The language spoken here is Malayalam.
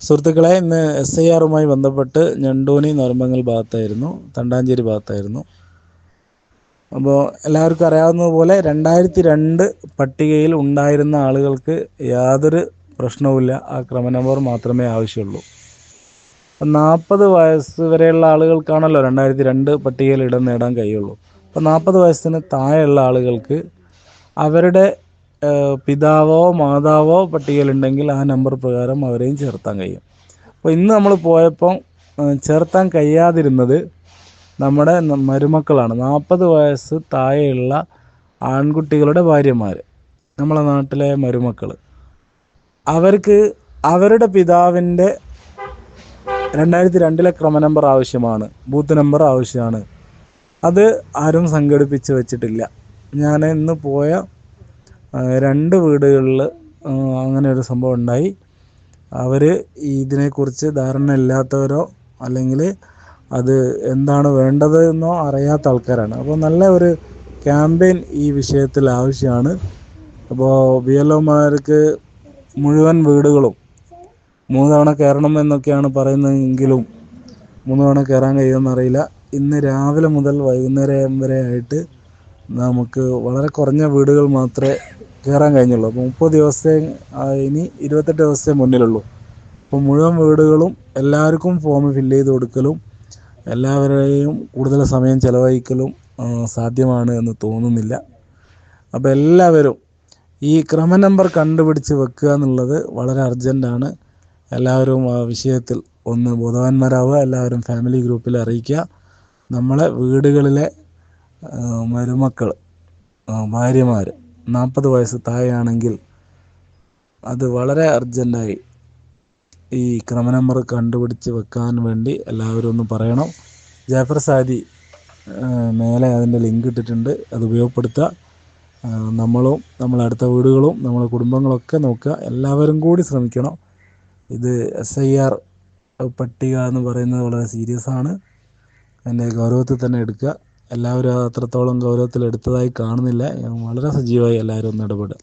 സുഹൃത്തുക്കളെ ഇന്ന് എസ് ഐ ആറുമായി ബന്ധപ്പെട്ട് ഞണ്ടൂനി നർമ്മങ്ങൾ ഭാഗത്തായിരുന്നു തണ്ടാഞ്ചേരി ഭാഗത്തായിരുന്നു. അപ്പോൾ എല്ലാവർക്കും അറിയാവുന്നതുപോലെ രണ്ടായിരത്തി രണ്ട് പട്ടികയിൽ ഉണ്ടായിരുന്ന ആളുകൾക്ക് യാതൊരു പ്രശ്നവുമില്ല. ആ ക്രമ നമ്പർ മാത്രമേ ആവശ്യമുള്ളൂ. അപ്പം നാൽപ്പത് വയസ്സ് വരെയുള്ള ആളുകൾക്കാണല്ലോ രണ്ടായിരത്തി രണ്ട് പട്ടികയിൽ ഇടം നേടാൻ കഴിയുള്ളൂ. അപ്പോൾ നാൽപ്പത് വയസ്സിന് താഴെയുള്ള ആളുകൾക്ക് അവരുടെ പിതാവോ മാതാവോ പട്ടികയിലുണ്ടെങ്കിൽ ആ നമ്പർ പ്രകാരം അവരെയും ചേർത്താൻ കഴിയും. അപ്പോൾ ഇന്ന് നമ്മൾ പോയപ്പോൾ ചേർത്താൻ കഴിയാതിരുന്നത് നമ്മുടെ മരുമക്കളാണ്. നാൽപ്പത് വയസ്സ് താഴെയുള്ള ആൺകുട്ടികളുടെ ഭാര്യമാർ നമ്മളെ നാട്ടിലെ മരുമക്കൾ അവർക്ക് അവരുടെ പിതാവിന്റെ രണ്ടായിരത്തി രണ്ടിലെ ക്രമ നമ്പർ ആവശ്യമാണ് ബൂത്ത് നമ്പർ ആവശ്യമാണ്. അത് ആരും സംഘടിപ്പിച്ച് വെച്ചിട്ടില്ല. ഞാൻ ഇന്ന് പോയ രണ്ട് വീടുകളിൽ അങ്ങനെ ഒരു സംഭവം ഉണ്ടായി. അവർ ഇതിനെക്കുറിച്ച് ധാരണ ഇല്ലാത്തവരോ അല്ലെങ്കിൽ അത് എന്താണ് വേണ്ടത് എന്നോ അറിയാത്ത ആൾക്കാരാണ്. അപ്പോൾ നല്ല ഒരു ക്യാമ്പയിൻ ഈ വിഷയത്തിൽ ആവശ്യമാണ്. അപ്പോൾ ബി എൽ ഒമാർക്ക് മുഴുവൻ വീടുകളും മൂന്ന് തവണ കയറണം എന്നൊക്കെയാണ് പറയുന്നതെങ്കിലും മൂന്ന് തവണ കയറാൻ കഴിയുമെന്നറിയില്ല ഇന്ന് രാവിലെ മുതൽ വൈകുന്നേരം വരെ ആയിട്ട് നമുക്ക് വളരെ കുറഞ്ഞ വീടുകൾ മാത്രമേ കയറാൻ കഴിഞ്ഞുള്ളൂ. അപ്പോൾ മുപ്പത് ദിവസത്തെ ഇനി ഇരുപത്തെട്ട് ദിവസത്തെ മുന്നിലുള്ളൂ. അപ്പോൾ മുഴുവൻ വീടുകളും എല്ലാവർക്കും ഫോം ഫില്ല് ചെയ്ത് കൊടുക്കലും എല്ലാവരെയും കൂടുതൽ സമയം ചിലവഴിക്കലും സാധ്യമാണ് എന്ന് തോന്നുന്നില്ല. അപ്പോൾ എല്ലാവരും ഈ ക്രമ നമ്പർ കണ്ടുപിടിച്ച് വെക്കുക എന്നുള്ളത് വളരെ അർജന്റാണ് എല്ലാവരും ആ വിഷയത്തിൽ ഒന്ന് ബോധവാന്മാരാവുക എല്ലാവരും ഫാമിലി ഗ്രൂപ്പിൽ അറിയിക്കുക. നമ്മളെ വീടുകളിലെ മരുമക്കൾ ഭാര്യമാർ നാൽപ്പത് വയസ്സ് താഴെയാണെങ്കിൽ അത് വളരെ അർജന്റായി ഈ ക്രമ നമ്പർ കണ്ടുപിടിച്ച് വെക്കാൻ വേണ്ടി എല്ലാവരും ഒന്ന് പറയണം. ജാഫർ സാദി മേലെ അതിന്റെ ലിങ്ക് ഇട്ടിട്ടുണ്ട്. അത് ഉപയോഗപ്പെടുത്തുക. നമ്മളും നമ്മളെ അടുത്ത വീടുകളും നമ്മളെ കുടുംബങ്ങളൊക്കെ നോക്കുക. എല്ലാവരും കൂടി ശ്രമിക്കണം. ഇത് എസ് ഐ ആർ പട്ടിക എന്ന് പറയുന്നത് വളരെ സീരിയസ് ആണ്. അതിന്റെ ഗൗരവത്തിൽ തന്നെ എടുക്കുക. എല്ലാവരും അത്രത്തോളം ഗൗരവത്തിൽ എടുത്തതായി കാണുന്നില്ല. വളരെ സജീവമായി എല്ലാവരും ഒന്ന് ഇടപെടുക